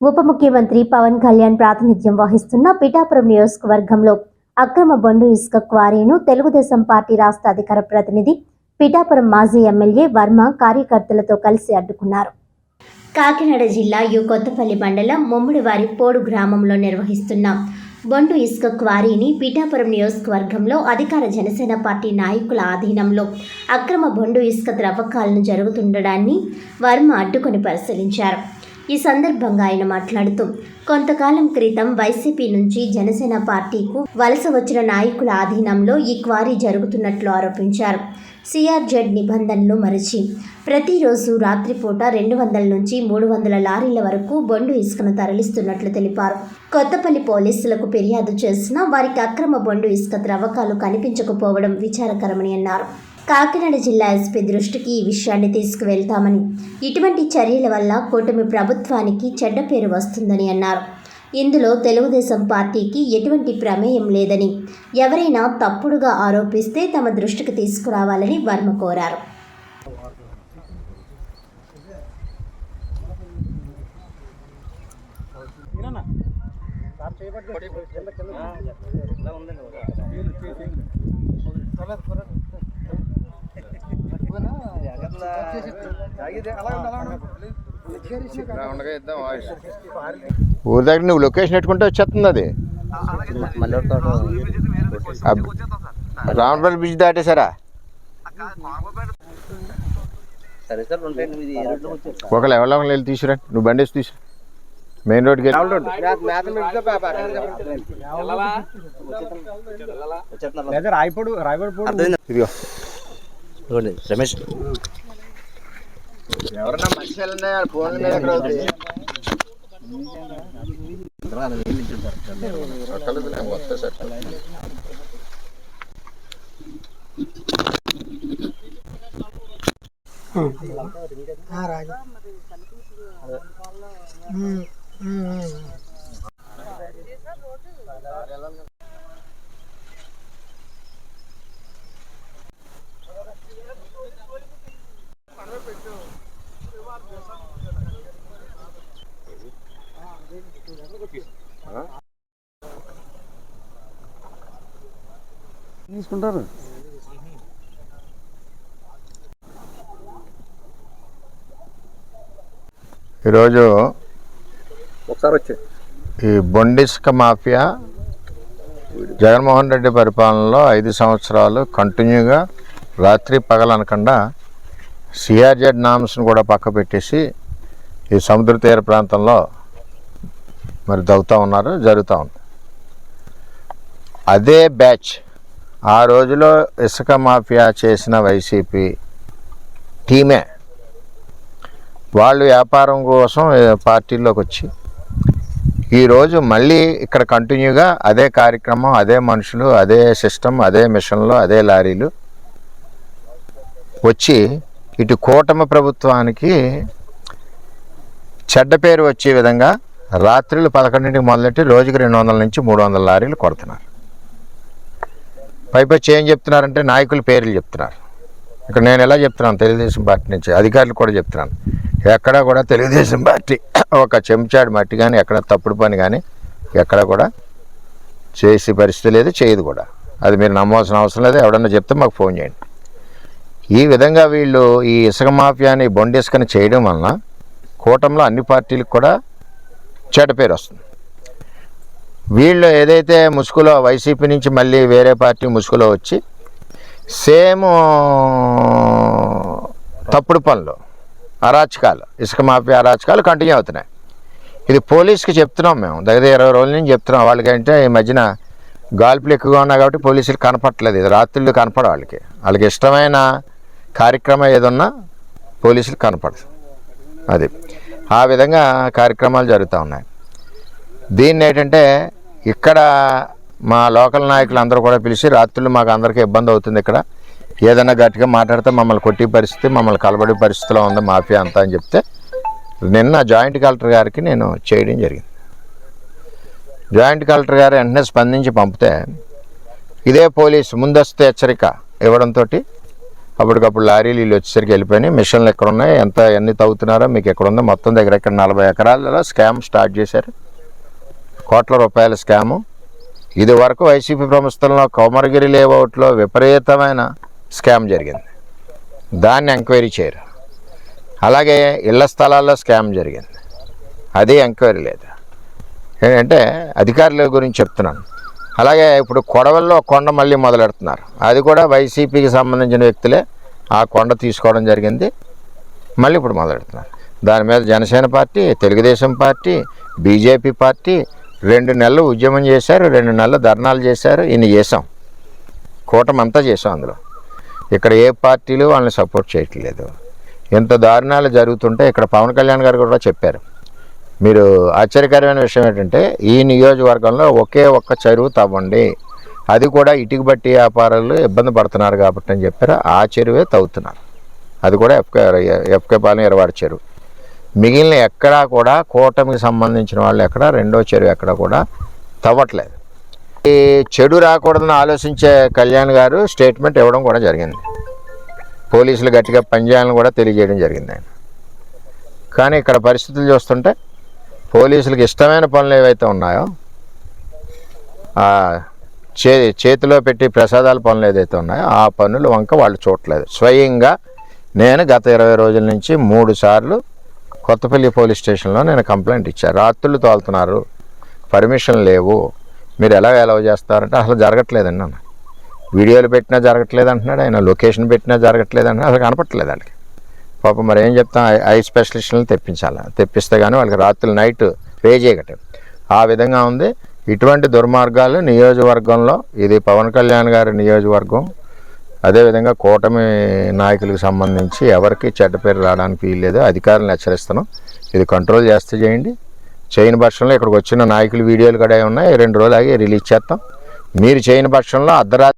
ఉప ముఖ్యమంత్రి పవన్ కళ్యాణ్ ప్రాతినిధ్యం వహిస్తున్న పిఠాపురం నియోజకవర్గంలో అక్రమ బొండు ఇసుక క్వారీను తెలుగుదేశం పార్టీ రాష్ట్ర అధికార ప్రతినిధి పిఠాపురం మాజీ ఎమ్మెల్యే వర్మ కార్యకర్తలతో కలిసి అడ్డుకున్నారు. కాకినాడ జిల్లా యు కొత్తపల్లి మండలం ముమ్మిడివారి పోడు గ్రామంలో నిర్వహిస్తున్న బొండు ఇసుక క్వారీని పిఠాపురం నియోజకవర్గంలో అధికార జనసేన పార్టీ నాయకుల ఆధీనంలో అక్రమ బొండు ఇసుక త్రవ్వకాలను జరుగుతుండడాన్ని వర్మ అడ్డుకొని పరిశీలించారు. ఈ సందర్భంగా ఆయన మాట్లాడుతూ కొంతకాలం క్రితం వైసీపీ నుంచి జనసేన పార్టీకు వలస వచ్చిన నాయకుల ఆధీనంలో ఈ క్వారీ జరుగుతున్నట్లు ఆరోపించారు. సిఆర్జెడ్ నిబంధనలు మరచి ప్రతిరోజు రాత్రిపూట రెండు వందల నుంచి మూడు వందల లారీల వరకు బొండు ఇసుకను తరలిస్తున్నట్లు తెలిపారు. కొత్తపల్లి పోలీసులకు ఫిర్యాదు చేసినా వారికి అక్రమ బొండు ఇసుక త్రవ్వకాలు కనిపించకపోవడం విచారకరమని అన్నారు. కాకినాడ జిల్లా ఎస్పీ దృష్టికి ఈ విషయాన్ని తీసుకువెళ్తామని. ఇటువంటి చర్యల వల్ల కూటమి ప్రభుత్వానికి చెడ్డ పేరు వస్తుందని అన్నారు. ఇందులో తెలుగుదేశం పార్టీకి ఎటువంటి ప్రమేయం లేదని ఎవరైనా తప్పుడుగా ఆరోపిస్తే తమ దృష్టికి తీసుకురావాలని వర్మ కోరారు. చేయబడ్డ ఊరి దగ్గర నువ్వు లొకేషన్ పెట్టుకుంటే వచ్చేస్తుంది అది. రామపల్లి బ్రిడ్జ్ దాటేశారా? ఒక లెవెల్ లెవెల్ వెళ్ళి తీసుకురా నువ్వు బండి వేసి తీసు మెయిన్ రోడ్కి వెళ్ళి. రాయపడు రాయపడు రమేష్. ఎవరన్నా మనుషులు ఫోన్ మీద ఎక్కడ మొత్తం తీసుకుంటారు. ఈరోజు ఒకసారి వచ్చే. ఈ బొండిస్క మాఫియా జగన్మోహన్ రెడ్డి పరిపాలనలో ఐదు సంవత్సరాలు కంటిన్యూగా రాత్రి పగలనకుండా సిఆర్జెడ్ నామ్స్ను కూడా పక్క పెట్టేసి ఈ సముద్ర తీర ప్రాంతంలో మరి దవ్వుతూ ఉన్నారు జరుగుతూ ఉంది. అదే బ్యాచ్ ఆ రోజులో ఇసుక మాఫియా చేసిన వైసీపీ టీమే వాళ్ళు వ్యాపారం కోసం పార్టీలోకి పార్టీల్లోకి వచ్చి ఈరోజు మళ్ళీ ఇక్కడ కంటిన్యూగా అదే కార్యక్రమం అదే మనుషులు అదే సిస్టమ్ అదే మిషన్లు అదే లారీలు వచ్చి ఇటు కూటమి ప్రభుత్వానికి చెడ్డ పేరు వచ్చే విధంగా రాత్రులు పదకొండింటికి మొదలెట్టి రోజుకి రెండు వందల నుంచి మూడు వందల లారీలు కొడుతున్నారు. పైపచ్చి ఏం చెప్తున్నారంటే నాయకుల పేర్లు చెప్తున్నారు. ఇక్కడ నేను ఎలా చెప్తున్నాను? తెలుగుదేశం పార్టీ నుంచి అధికారులు కూడా చెప్తున్నాను. ఎక్కడా కూడా తెలుగుదేశం పార్టీ ఒక చెంచాడు మట్టి కానీ ఎక్కడ తప్పుడు పని కానీ ఎక్కడ కూడా చేసే పరిస్థితి లేదు చేయదు కూడా. అది మీరు నమ్మవలసిన అవసరం లేదు. ఎవడన్నా చెప్తే మాకు ఫోన్ చేయండి. ఈ విధంగా వీళ్ళు ఈ ఇసుక మాఫియాని బొండిసుకని చేయడం వలన కూటమిలో అన్ని పార్టీలకు కూడా చెడ్డ పేరు వస్తుంది. వీళ్ళు ఏదైతే ముసుగులో వైసీపీ నుంచి మళ్ళీ వేరే పార్టీ ముసుగులో వచ్చి సేమ్ తప్పుడు పనులు అరాచకాలు ఇసుక మాఫీ అరాచకాలు కంటిన్యూ అవుతున్నాయి. ఇది పోలీస్కి చెప్తున్నాం మేము. దగ్గర ఇరవై రోజుల నుంచి చెప్తున్నాం. వాళ్ళకంటే ఈ మధ్యన గాల్పులు ఎక్కువగా ఉన్నాయి కాబట్టి పోలీసులు కనపట్లేదు ఇది రాత్రులు కనపడ వాళ్ళకి. వాళ్ళకి ఇష్టమైన కార్యక్రమం ఏదన్నా పోలీసులు కనపడదు అది. ఆ విధంగా కార్యక్రమాలు జరుగుతూ ఉన్నాయి. దీన్ని ఏంటంటే ఇక్కడ మా లోకల్ నాయకులు అందరూ కూడా పిలిచి రాత్రులు మాకు అందరికీ ఇబ్బంది అవుతుంది ఇక్కడ. ఏదైనా గట్టిగా మాట్లాడితే మమ్మల్ని కొట్టి పరిస్థితి మమ్మల్ని కలబడి పరిస్థితిలో ఉంది మాఫియా అంతా అని చెప్తే నిన్న జాయింట్ కలెక్టర్ గారికి నేను చేయడం జరిగింది. జాయింట్ కలెక్టర్ గారు వెంటనే స్పందించి పంపితే ఇదే పోలీసు ముందస్తు హెచ్చరిక ఇవ్వడంతో అప్పటికప్పుడు లారీలు వీళ్ళు వచ్చేసరికి వెళ్ళిపోయినాయి. మిషన్లు ఎక్కడ ఉన్నాయి ఎంత ఎన్ని తవ్వుతున్నారో మీకు ఎక్కడ ఉందో మొత్తం దగ్గర ఇక్కడ నలభై ఎకరాలలో స్కామ్ స్టార్ట్ చేశారు. కోట్ల రూపాయల స్కాము. ఇది వరకు వైసీపీ ప్రభుత్వంలో కౌమరగిరి లేఅవుట్లో విపరీతమైన స్కామ్ జరిగింది. దాన్ని ఎంక్వైరీ చేయరు. అలాగే ఇళ్ళ స్థలాల్లో స్కామ్ జరిగింది. అది ఎంక్వైరీ లేదు. ఏంటంటే అధికారుల గురించి చెప్తున్నాను. అలాగే ఇప్పుడు కొడవల్లో కొండ మళ్ళీ మొదలెడుతున్నారు. అది కూడా వైసీపీకి సంబంధించిన వ్యక్తులే ఆ కొండ తీసుకోవడం జరిగింది. మళ్ళీ ఇప్పుడు మొదలెడుతున్నారు. దాని మీద Janasena party Telugu Desam party BJP party రెండు నెలలు ఉద్యమం చేశారు రెండు నెలలు ధర్నాలు చేశారు ఇన్ని చేసాం కూటమంతా చేసాం అందులో. ఇక్కడ ఏ పార్టీలు వాళ్ళని సపోర్ట్ చేయట్లేదు. ఇంత దారుణాలు జరుగుతుంటే ఇక్కడ పవన్ కళ్యాణ్ గారు కూడా చెప్పారు. మీరు ఆశ్చర్యకరమైన విషయం ఏంటంటే ఈ నియోజకవర్గంలో ఒకే ఒక్క చెరువు తవ్వండి. అది కూడా ఇటుక బట్టి వ్యాపారాలు ఇబ్బంది పడుతున్నారు కాబట్టి అని చెప్పారు. ఆ చెరువే తవ్వుతున్నారు. అది కూడా ఎఫ్కే ఎఫ్కే పాలెం ఇరవాడి చెరువు. మిగిలిన ఎక్కడా కూడా కూటమికి సంబంధించిన వాళ్ళు ఎక్కడ రెండో చెరువు ఎక్కడ కూడా తవ్వట్లేదు. ఈ చెడు రాకూడదని ఆలోచించే కళ్యాణ్ గారు స్టేట్మెంట్ ఇవ్వడం కూడా జరిగింది. పోలీసులు గట్టిగా పనిచేయాలని కూడా తెలియజేయడం జరిగింది ఆయన. కానీ ఇక్కడ పరిస్థితులు చూస్తుంటే పోలీసులకు ఇష్టమైన పనులు ఏవైతే ఉన్నాయో చే చేతిలో పెట్టి ప్రసాదాల పనులు ఏదైతే ఉన్నాయో ఆ పనులు వంక వాళ్ళు చూడట్లేదు. స్వయంగా నేను గత ఇరవై రోజుల నుంచి మూడు సార్లు కొత్తపల్లి పోలీస్ స్టేషన్లో నేను కంప్లైంట్ ఇచ్చాను రాత్రులు తోలుతున్నారు. పర్మిషన్ లేవు. మీరు ఎలా ఎలా చేస్తారంటే అసలు జరగట్లేదండి అన్న వీడియోలు పెట్టినా జరగట్లేదు అంటున్నాడు ఆయన. లొకేషన్ పెట్టినా జరగట్లేదు అంటున్నాడు. అసలు కనపట్లేదు వాళ్ళకి పాపం మరి ఏం చెప్తాం? I- I స్పెషలిస్టులను తెప్పించాలి? తెప్పిస్తే కానీ వాళ్ళకి రాత్రులు నైట్ పే చేయగట ఆ విధంగా ఉంది. ఇటువంటి దుర్మార్గాలు నియోజకవర్గంలో ఇది పవన్ కళ్యాణ్ గారి నియోజకవర్గం అదేవిధంగా కూటమి నాయకులకు సంబంధించి ఎవరికి చెడ్డ పేరు రావడానికి వీల్లేదు అధికారులను హెచ్చరిస్తున్నాం. ఇది కంట్రోల్ చేస్తే చేయండి. చేయని పక్షంలో ఇక్కడికి వచ్చిన నాయకులు వీడియోలు కూడా ఉన్నాయి రెండు రోజులు ఆగి రిలీజ్ చేస్తాం. మీరు చేయని పక్షంలో అర్ధరాత్రి